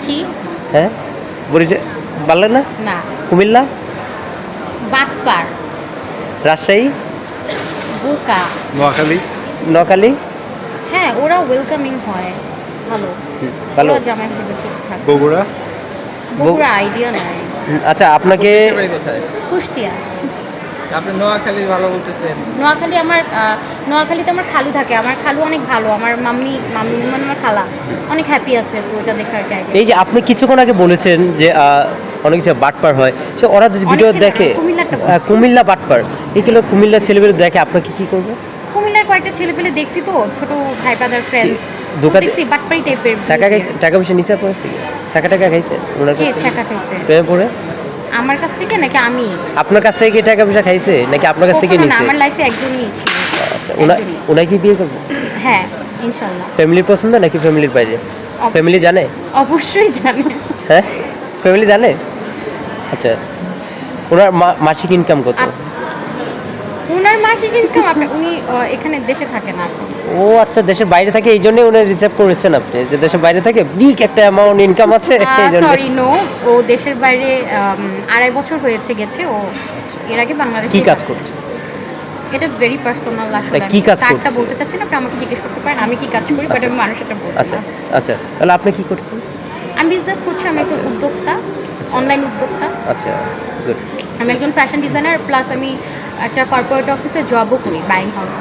ছি হ্যাঁ? বরিশাল লাগে না? না। কুমিল্লা? বাটপার। রাজশাহী? বোকা। নোয়াখালী? নোয়াখালী? হ্যাঁ ওরা ওয়েলকামিং হয়। ভালো। ভালো। জামাই হিসেবে ঠিকঠাক। বগুড়া? বগুড়া আইডিয়া নাই। আচ্ছা আপনাকে কুষ্টিয়া। আপনি নোয়াখালী ভালো বলতেছেন। নোয়াখালী আমার নোয়াখালীতে আমার খালু থাকে। আমার খালু অনেক ভালো। আমার মাম্মি মাম্মি মানে আমার খালা। অনেক হ্যাপি আছে তো ওটা দেখে আর কি আগে। এই যে আপনি কিছুক্ষণ আগে বলেছেন যে অনেক কিছু বাটপার হয় সে ওরা যদি ভিডিও দেখে। কুমিল্লা বাটপার। এগুলো কুমিল্লা ছেলেমেয়ে দেখে আপনাকে কি করবে? কুমিল্লার কয়েকটা ছেলে পেলে দেখছি তো ছোট ভাই ব্রাদার ফ্রেন্ড দোকানে- দেখছি বাটপাড়ি টাইপের টাকা পয়সা নিছে আপনার থেকে? শাখা টাকা খাইছে? ওনার কে কাছ খাইছে? প্রেমে পড়ে? আমার কাছ থেকে নাকি আমি? আপনার কাছ থেকে কি টাকা পয়সা খাইছে? নাকি আপনার কাছ থেকে নিছে? আমার লাইফে একজনই ছিল আচ্ছা ওনা একজনই। কি বিয়ে করবে? হ্যাঁ ইনশাআল্লাহ ফ্যামিলির পছন্দ নাকি ফ্যামিলির বাইরে? ফ্যামিলি জানে? অবশ্যই জানে। হ্যাঁ? ফ্যামিলি জানে? আচ্ছা ওনার মা- মাসিক ইনকাম কত? ওনার মাসিক ইনকাম আপনি উনি এখানে দেশে থাকে না ও আচ্ছা দেশের বাইরে থাকে এই জন্যই উনি রিজার্ভ করেছেন আপনি যে দেশের বাইরে থাকে বিগ একটা অ্যামাউন্ট ইনকাম আছে জন্য সরি নো ও দেশের বাইরে আড়াই বছর হয়েছে গেছে ও এর আগে বাংলাদেশে কি কাজ করছে? এটা ভেরি পার্সোনাল আসলে কি কাজ করছে? বলতে চাচ্ছি না আপনি আমাকে জিজ্ঞেস করতে পারেন আমি কি কাজ করি বাট আচ্ছা। আমি মানুষ এটা বলব আচ্ছা আচ্ছা তাহলে আপনি কি করছেন? আমি বিজনেস করছি আমি একজন উদ্যোক্তা অনলাইন উদ্যোক্তা। আচ্ছা গুড আমি একজন ফ্যাশন ডিজাইনার প্লাস আমি একটা কর্পোরেট অফিসে জবও করি বাইং হাউস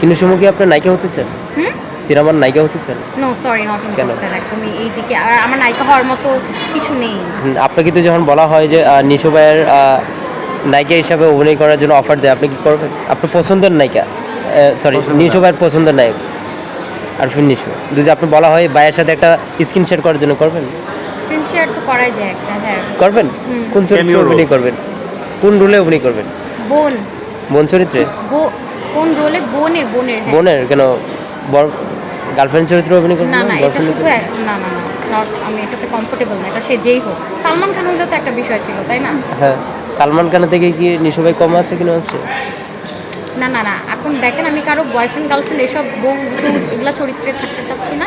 কিন্তু সময় কি আপনি নায়িকা হতে চান? হুম? সিনেমার নায়িকা হতে চান? নো সরি নট কেন? ইন্টারেস্টেড একদমই এই দিকে। আর আমার নায়িকা হওয়ার মতো কিছু নেই। আপনাকে তো যখন বলা হয় যে আহ, নিশো ভাইয়ের নায়িকা হিসাবে অভিনয় করার জন্য অফার দেয় আপনি কি করবেন? আপনার পছন্দের নায়িকা সরি পছন্দের নিশো ভাইয়ের পছন্দের নায়ক। আরফিন নিশো যদি আপনি বলা হয় ভাইয়ের সাথে একটা স্ক্রিন শেয়ার করার জন্য করবেন? স্ক্রিন শেয়ার তো করাই যায় একটা হ্যাঁ। করবেন? কোন চরিত্রে অভিনয় করবেন? কোন রোলে অভিনয় করবেন? বোন। বোন চরিত্রে? বো- কোন রোলে বোনের বোনের হ্যাঁ। বোনের? কেন বড় গার্লফ্রেন্ড চরিত্রে অভিনয় করবেন না না? এটা শুধু না না না not- আমি এটাতে কমফোর্টেবল না এটা সে যেই হোক। সালমান খান হইলেও তো একটা বিষয় ছিল তাই না? হ্যাঁ সালমান খানের থেকে কি নিশো ভাই কম আছে কিনা হচ্ছে? না না না এখন দেখেন আমি কারও বয়ফ্রেন্ড গার্লফ্রেন্ড এসব বউ এগুলা চরিত্রে থাকতে চাচ্ছি না।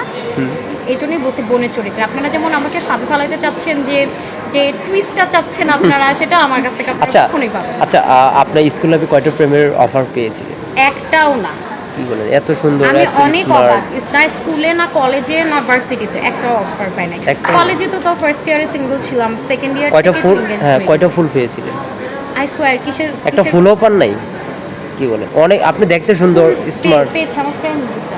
এই জন্যই বসে বোনের চরিত্রে। আপনারা যেমন আমাকে সাধু ফেলাইতে চাচ্ছেন যে যে টুইস্টটা চাচ্ছেন আপনারা সেটা আমার কাছ থেকে আচ্ছা আচ্ছা আপনার স্কুল লাইফে কয়টা প্রেমের অফার পেয়েছিলেন। একটাও না। কি বলেন এত সুন্দর আমি অনেক অবাক। না স্কুলে না কলেজে না ভার্সিটিতে একটা অফার পাই নাই। কলেজে তো তো ফার্স্ট ইয়ারে সিঙ্গেল ছিলাম সেকেন্ড ইয়ার কয়টা ফুল হ্যাঁ কয়টা ফুল পেয়েছিলেন? আই সোয়ার কিসের একটা ফুলও পান নাই? কি বলেন? অনেক আপনি দেখতে সুন্দর স্মার্ট পেয়েছে আমার ফ্রেন্ড দিছে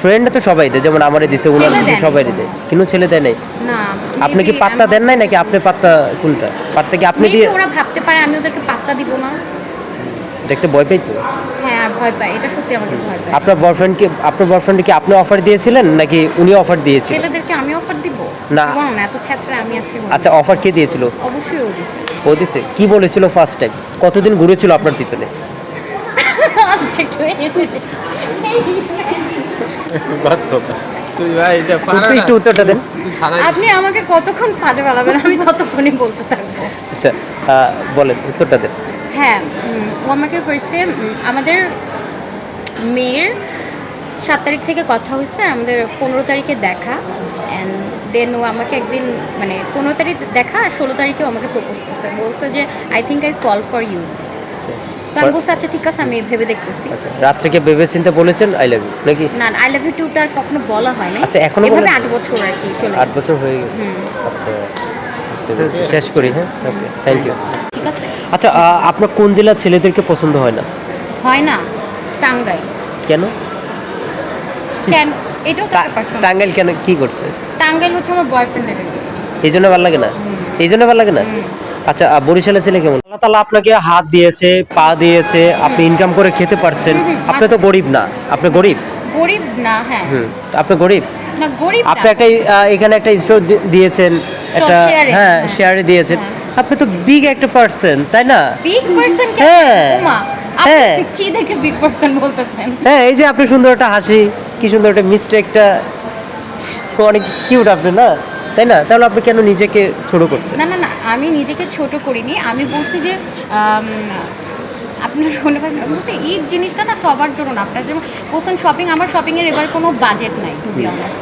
ফ্রেন্ড তো সবাই দেয় যেমন আমারে দিছে ওনার দিছে সবাই। দেয়। কিন্তু ছেলে দেয় নাই। না আপনি কি পাত্তা দেন নাই নাকি আপনি পাত্তা কোনটা? পাত্তা কি আপনি দিয়ে ওরা ভাবতে পারে আমি ওদেরকে পাত্তা দিব না। দেখতে ভয় পাই তো। হ্যাঁ ভয় পায় এটা সত্যি আমাকে ভয় পায়। আপনার বয়ফ্রেন্ডকে আপনার বয়ফ্রেন্ডকে আপনি অফার দিয়েছিলেন নাকি উনি অফার দিয়েছিলেন? ছেলেদেরকে আমি অফার দিব? না। না এত ছ্যাচড়া আমি আজকে। আচ্ছা অফার কে দিয়েছিল? অবশ্যই ও দিছে ও দিছে কি বলেছিল ফার্স্ট টাইম কতদিন ঘুরেছিল আপনার পিছনে? একটু উত্তরটা দেন। আপনি আমাকে কতক্ষণ ফাঁদে ফেলাবেন? আমি ততক্ষণই বলতে থাকব। আচ্ছা বলেন উত্তরটা দেন। হ্যাঁ ও আমাকে ফার্স্টে আমাদের মেয়ের সাত তারিখ থেকে কথা হয়েছে আমাদের পনেরো তারিখে দেখা। অ্যান্ড দেন ও আমাকে একদিন মানে পনেরো তারিখ দেখা আর ষোলো তারিখে আমাকে প্রপোজ করতে। বলছে যে I think I fall for you তো আমি বলছি আচ্ছা ঠিক আছে আমি ভেবে দেখতেছি। আচ্ছা রাত থেকে ভেবে চিন্তে বলেছেন আই লাভ ইউ নাকি? না আই লাভ ইউ টুটা আর কখনো বলা হয় না আচ্ছা, এখনও এভাবে? আট বছর আর কি চলে আট বছর হয়ে গেছে। আচ্ছা শেষ করি হ্যাঁ? ওকে থ্যাংক ইউ ঠিক আছে। আচ্ছা আপনার কোন জেলার ছেলেদেরকে পছন্দ হয় না? হয় না টাঙ্গাই কেন? কেন? এটাও তো টাঙ্গাইল কেন কি করছে? টাঙ্গাইল হচ্ছে আমার বয়ফ্রেন্ডের এই জন্য ভালো লাগে না? এই জন্য ভালো লাগে না? আচ্ছা আহ, বরিশালের ছেলে কেমন? আল্লাহ তালা আপনাকে হাত দিয়েছে পা দিয়েছে আপনি ইনকাম করে খেতে পারছেন। আপনি তো গরিব না। আপনি গরিব? গরিব না হ্যাঁ। হুম আপনি গরিব? না গরিব আপনি একটা এখানে একটা স্টোর দিয়েছেন একটা হ্যাঁ হ্যাঁ। শেয়ারে দিয়েছেন। হ্যাঁ। আপনি তো বিগ একটা পার্সন তাই না? বিগ পার্সন হ্যাঁ। হ্যাঁ। কি দেখে বিগ পার্সন বলতেছেন? হ্যাঁ এই যে আপনি সুন্দর একটা হাসি কি সুন্দর একটা মিষ্টি একটা অনেক কিউট আপনি না? তাই না? তাহলে আপনি কেন নিজেকে ছোট করছেন? না না না, আমি নিজেকে ছোট করিনি। আমি বলছি যে আপনার হয় বলছি, এই জিনিসটা না সবার জন্য না। আপনার যেমন, বলছেন শপিং আমার শপিংয়ের এবার কোনো বাজেট নাই টু বি অনেস্ট